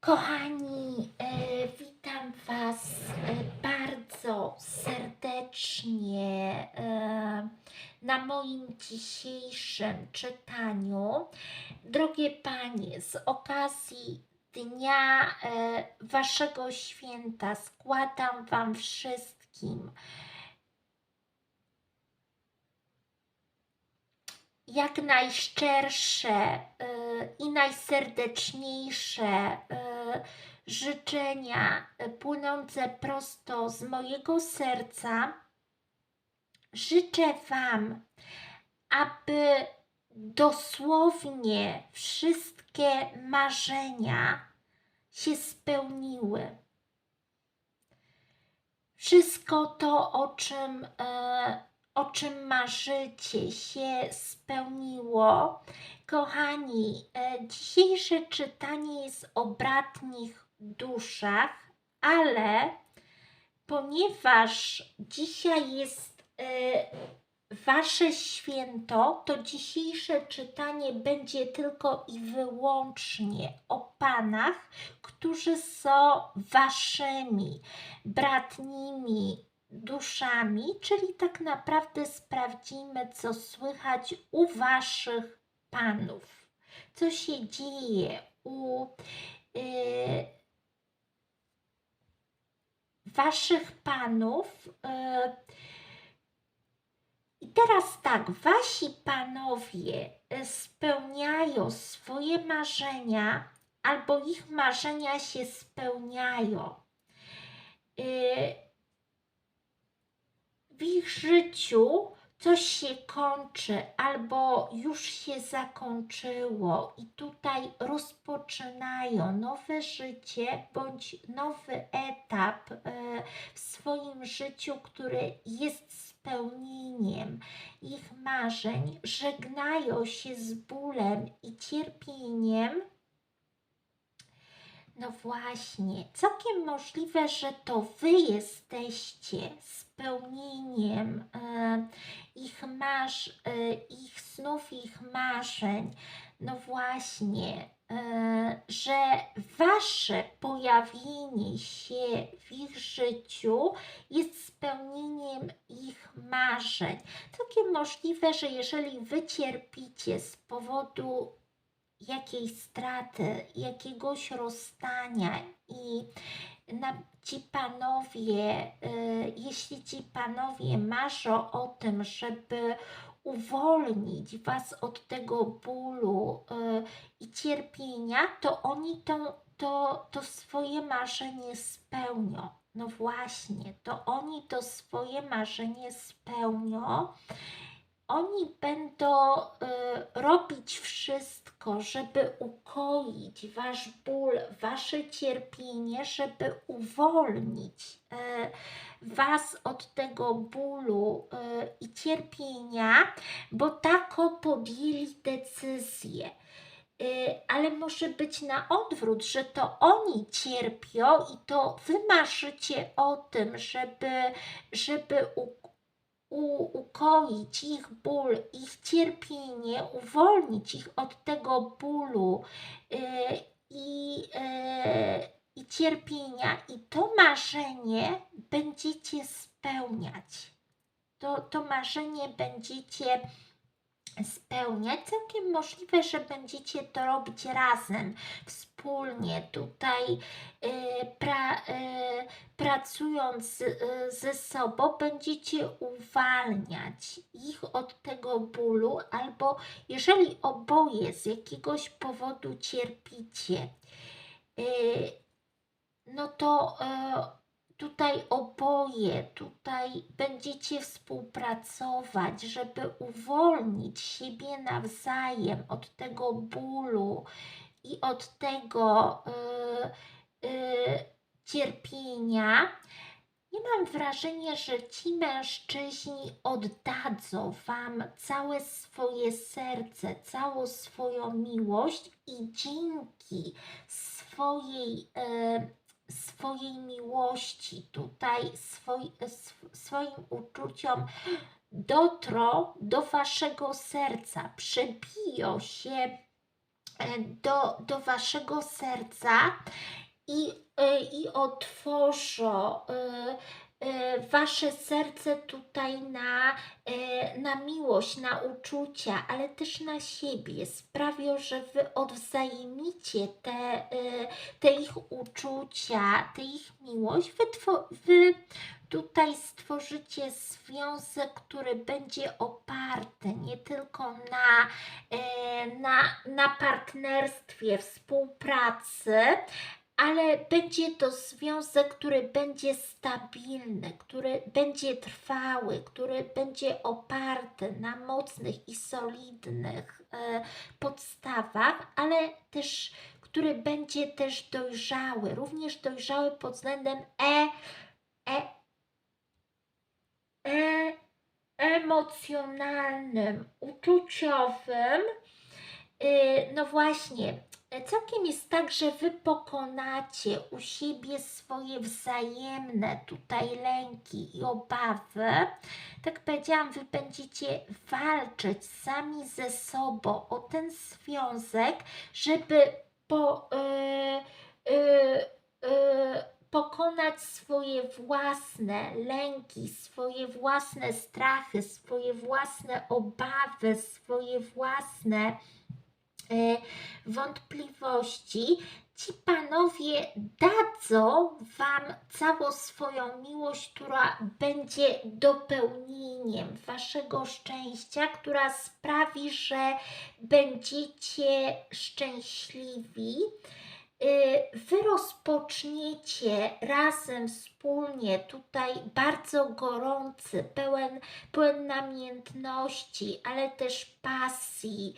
Kochani, e, witam Was e, bardzo serdecznie e, na moim dzisiejszym czytaniu. Drogie Panie, z okazji Dnia Waszego święta składam Wam wszystkim jak najszczersze y, i najserdeczniejsze y, życzenia y, płynące prosto z mojego serca. Życzę Wam, aby dosłownie wszystkie marzenia się spełniły. Wszystko to, o czym e, o czym marzycie, się spełniło. Kochani, e, dzisiejsze czytanie jest o bratnich duszach, ale ponieważ dzisiaj jest e, Wasze święto, to dzisiejsze czytanie będzie tylko i wyłącznie o panach, którzy są waszymi bratnimi duszami, czyli tak naprawdę sprawdzimy, co słychać u Waszych panów, co się dzieje u yy, Waszych panów. Yy. I teraz tak, Wasi panowie spełniają swoje marzenia, albo ich marzenia się spełniają. Yy, w ich życiu coś się kończy albo już się zakończyło i tutaj rozpoczynają nowe życie bądź nowy etap e, w swoim życiu, który jest spełnieniem ich marzeń, żegnają się z bólem i cierpieniem no właśnie, całkiem możliwe, że to Wy jesteście spełnieniem e, ich, marz, e, ich snów, ich marzeń. No właśnie, e, że Wasze pojawienie się w ich życiu jest spełnieniem ich marzeń. Całkiem możliwe, że jeżeli Wy cierpicie z powodu jakiejś straty, jakiegoś rozstania i na, ci panowie, y, jeśli ci panowie marzą o tym, żeby uwolnić Was od tego bólu y, i cierpienia, to oni to, to, to swoje marzenie spełnią. No właśnie, to oni to swoje marzenie spełnią oni będą y, robić wszystko, żeby ukoić wasz ból, wasze cierpienie, żeby uwolnić y, was od tego bólu y, i cierpienia, bo tako podjęli decyzję. Y, ale może być na odwrót, że to oni cierpią i to wy marzycie o tym, żeby, żeby u, ukoić ich ból, ich cierpienie, uwolnić ich od tego bólu yy, i, yy, i cierpienia, i to marzenie będziecie spełniać. To, to marzenie będziecie spełniać. Całkiem możliwe, że będziecie to robić razem, wspólnie, tutaj y, pra, y, pracując y, ze sobą, będziecie uwalniać ich od tego bólu, albo jeżeli oboje z jakiegoś powodu cierpicie, no to tutaj oboje, tutaj będziecie współpracować, żeby uwolnić siebie nawzajem od tego bólu i od tego yy, yy, cierpienia. Nie mam wrażenia, że ci mężczyźni oddadzą Wam całe swoje serce, całą swoją miłość i dzięki swojej yy, swojej miłości, tutaj swoi, swoim uczuciom dotrą do Waszego serca, przebiją się do, do waszego serca i, e, i otworzą e, e, wasze serce tutaj na, na miłość, na uczucia, ale też na siebie. Sprawią, że wy odwzajemnicie te, te ich uczucia, te ich miłość. Wy, wy tutaj stworzycie związek, który będzie oparty nie tylko na, na, na partnerstwie, współpracy, ale będzie to związek, który będzie stabilny, który będzie trwały, który będzie oparty na mocnych i solidnych e, podstawach, ale też który będzie też dojrzały, również dojrzały pod względem e, e, e, emocjonalnym, uczuciowym. E, no właśnie, Całkiem jest tak, że Wy pokonacie u siebie swoje wzajemne tutaj lęki i obawy. Tak powiedziałam, Wy będziecie walczyć sami ze sobą o ten związek, żeby po, yy, yy, yy, pokonać swoje własne lęki, swoje własne strachy, swoje własne obawy, swoje własne E, wątpliwości, ci panowie dadzą Wam całą swoją miłość, która będzie dopełnieniem Waszego szczęścia, która sprawi, że będziecie szczęśliwi. Y, wy rozpoczniecie razem, wspólnie, tutaj bardzo gorący, pełen, pełen namiętności, ale też pasji,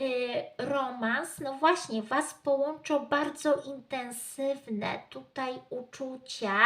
y, romans. No właśnie, Was połączą bardzo intensywne tutaj uczucia.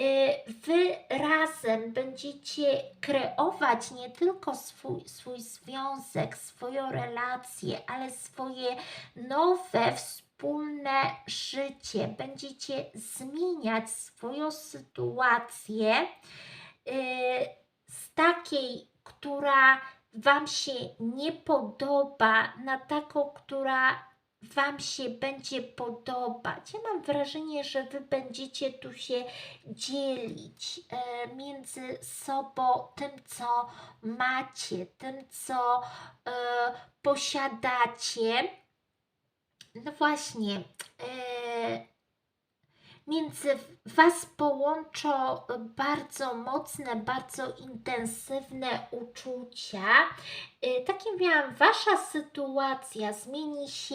Y, wy razem będziecie kreować nie tylko swój, swój związek, swoją relację, ale swoje nowe, wspólne wspólne życie, będziecie zmieniać swoją sytuację yy, z takiej, która Wam się nie podoba, na taką, która Wam się będzie podobać. Ja mam wrażenie, że Wy będziecie tu się dzielić e, między sobą tym, co macie, tym, co e, posiadacie no właśnie, e, między Was połączą bardzo mocne, bardzo intensywne uczucia. E, takim miałam, Wasza sytuacja zmieni się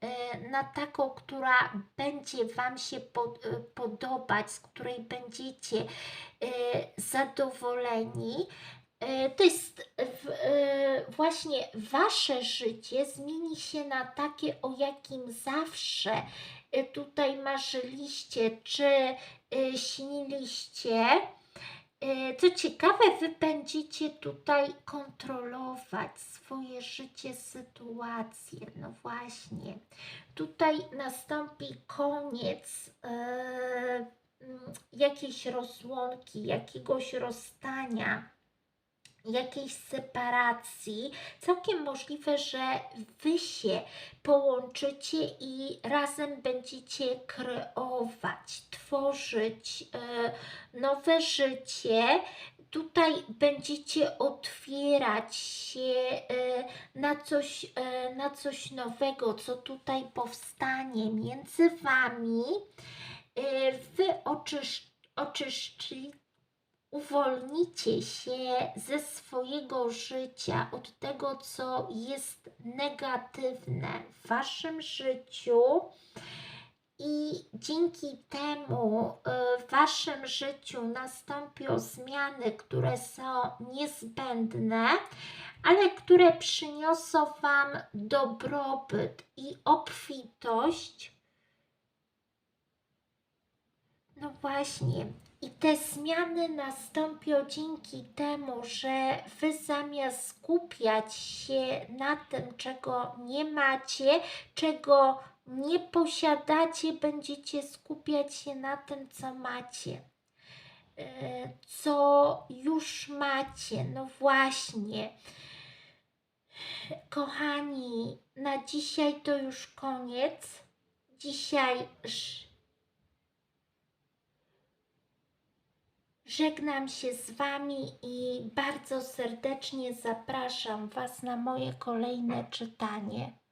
e, na taką, która będzie Wam się podobać, z której będziecie zadowoleni. E, to jest e, właśnie wasze życie zmieni się na takie, o jakim zawsze e, tutaj marzyliście, czy śniliście. Co ciekawe, wy będziecie tutaj kontrolować swoje życie, sytuację. No właśnie, tutaj nastąpi koniec jakiejś rozłąki, jakiegoś rozstania jakiejś separacji, całkiem możliwe, że Wy się połączycie i razem będziecie kreować, tworzyć e, nowe życie. Tutaj będziecie otwierać się e, na coś, e, na coś nowego, co tutaj powstanie między Wami. Wy oczysz, oczyszczycie uwolnicie się ze swojego życia, od tego, co jest negatywne w Waszym życiu. I dzięki temu e, w Waszym życiu nastąpią zmiany, które są niezbędne, ale które przyniosą Wam dobrobyt i obfitość. No właśnie, i te zmiany nastąpią dzięki temu, że Wy zamiast skupiać się na tym, czego nie macie, czego nie posiadacie, będziecie skupiać się na tym, co macie. E, co już macie, no właśnie. Kochani, na dzisiaj to już koniec. Dzisiaj żegnam się z Wami i bardzo serdecznie zapraszam Was na moje kolejne czytanie.